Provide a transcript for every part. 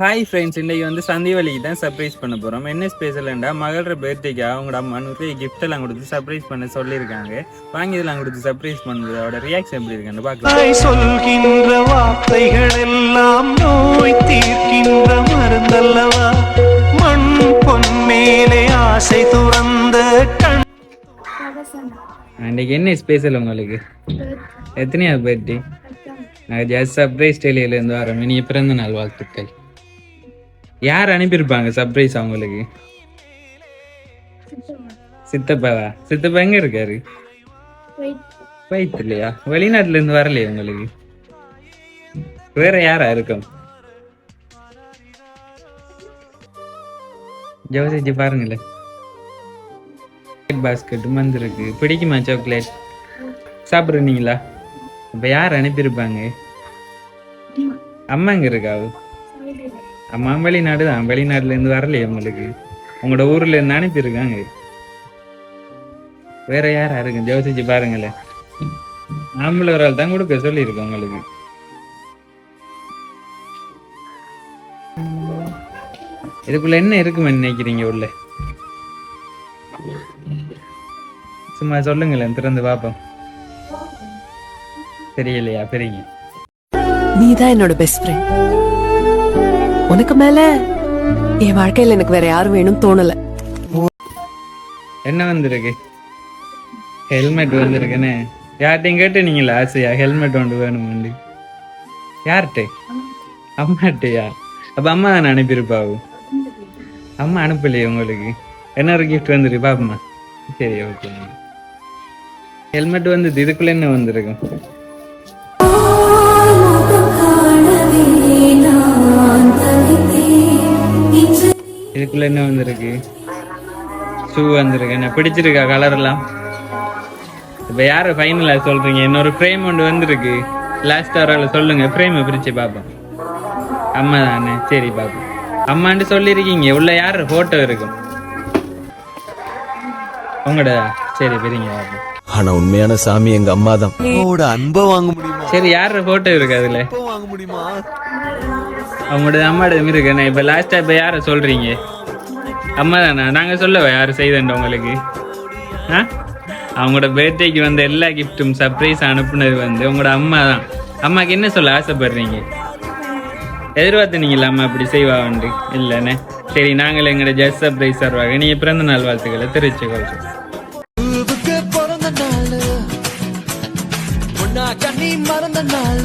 Hi friends இன்றைக்கி வந்து சந்திவலிக்கு தான் சர்ப்ரைஸ் பண்ண போகிறோம் என்ன ஸ்பெஷல்ண்டா மகளோட பர்த்டேக்கு அவங்களோட அம்மா நிறைய gift எல்லாம் கொடுத்து சர்ப்ரைஸ் பண்ண சொல்லியிருக்காங்க. வாங்கி இதெல்லாம் கொடுத்து சர்ப்ரைஸ் பண்ணுறதோட ரியாக்ஷன் எப்படி இருக்குன்னு பார்க்கலாம். சொல்கின்ற வார்த்தைகள் எல்லாம் நோய் தீர்க்கின்ற மருந்தல்லவா? மண் பொன் மேலே ஆசை துறந்த கண். இன்னைக்கு என்ன ஸ்பெஷல் உங்களுக்கு? எத்தனையாவது பர்த்டே நான் ஜஸ்ட் சர்ப்ரைஸ் டெலியிலேருந்து வரோம் இனிய பிறந்த நாள் வாழ்த்துக்கள். யார் அனுப்பியிருப்பாங்க சர்ப்ரைஸ் அவங்களுக்கு? சித்தப்பாவா சித்தப்பா எங்க இருக்காரு? இல்லையா வெளிநாட்டுல இருந்து வரலையா உங்களுக்கு? வேற யாரா இருக்கும்? ஜோசிச்சு பாருங்களேன். பாஸ்கெட்டும் வந்திருக்கு. பிடிக்குமா சாக்லேட் சாப்பிட்றீங்களா? இப்போ யார் அனுப்பியிருப்பாங்க? அம்மா எங்க இருக்காவு அம்மா வெளிநாடு தான். வெளிநாட்டுல இருந்து வரலையே உங்களுக்கு? உங்களோட ஊர்ல இருந்து அனுப்பியிருக்காங்க. வேற யாரா இருக்கு யோசிச்சு பாருங்களேன். ஆம்பளை ஒரு ஆள் தான் கொடுக்க சொல்லியிருக்கோம் உங்களுக்கு. இதுக்குள்ள என்ன இருக்குமே நினைக்கிறீங்க உள்ள? சும்மா சொல்லுங்களேன் திறந்து பாப்போம் தெரியலையா? பெரியங்க நீ தான் என்னோட பெஸ்ட் ஃப்ரெண்ட் உனக்கு மேல என் வாழ்க்கையில எனக்கு வேற யாரும் வேணும்னு தோணல. என்ன வந்திருக்கு? ஹெல்மெட் வந்திருக்குன்னு. யார்கிட்டையும் கேட்டுனீங்களா ஆசையா? ஹெல்மெட் ஒன்று வேணுமெண்டு யார்கிட்ட? அம்மாட்டையா அப்ப அம்மா தானே அனுப்பியிருப்பாவு? அம்மா அனுப்பலையே உங்களுக்கு. என்ன ஒரு கிஃப்ட் வந்துருக்கு? பாப்பமா சரி ஓகே ஹெல்மெட் வந்து இதுக்குள்ள என்ன வந்திருக்கும் இதுக்குள்ள என்ன வந்திருக்கு. ஷூ வந்திருக்கு. என்ன பிடிச்சிருக்கா கலர் எல்லாம்? இப்ப யாரு சொல்கிறீங்க சொல்றீங்க? இன்னொரு ஃப்ரேம் ஒன்று வந்திருக்கு. லாஸ்ட் வரல சொல்லுங்க. ஃப்ரேமை பிரிச்சு பார்ப்போம். அம்மா தானே? சரி பாப்போம் அம்மான்னு சொல்லியிருக்கீங்க. உள்ள யாரு? ஃபோட்டோ இருக்கும் உங்களோட சரி பிரிங்க பாப்போம் ஆனா உண்மையான சாமி எங்க அம்மா தான் அன்பை வாங்க முடியுமா? சரி யாரு போட்டோ இருக்கு அதுல? வாங்க முடியுமா? அவங்களோட அம்மாவோட இருக்கு. நான் இப்ப லாஸ்டா இப்ப யார சொல்றீங்க? அம்மா தானா நாங்க சொல்லவா யாரு செய்தண்ட உங்களுக்கு? ஆ? அவங்களோட பர்த்டேக்கு வந்த எல்லா கிஃப்ட்டும் சர்ப்ரைஸ் அனுப்புனது வந்து உங்களோட அம்மா தான் அம்மாக்கு என்ன சொல்ல ஆசைப்படுறீங்க? எதிர்பார்த்தனீங்களா அம்மா அப்படி செய்வாண்டு இல்லைண்ணே. சரி நாங்கள் எங்களோட ஜஸ்ட் சர்ப்ரைஸ் தருவாங்க நீங்க பிறந்த நாள் வாழ்த்துக்களை தெரிவிச்சு பொண்ணா நீ மறந்த நாள்.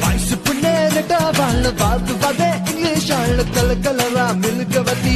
வயசு புண்ணே ரெட்டா வாழ் பார்த்து பார்த்தே இங்கிலீஷ் ஆள் கல கலரா மில்கவதி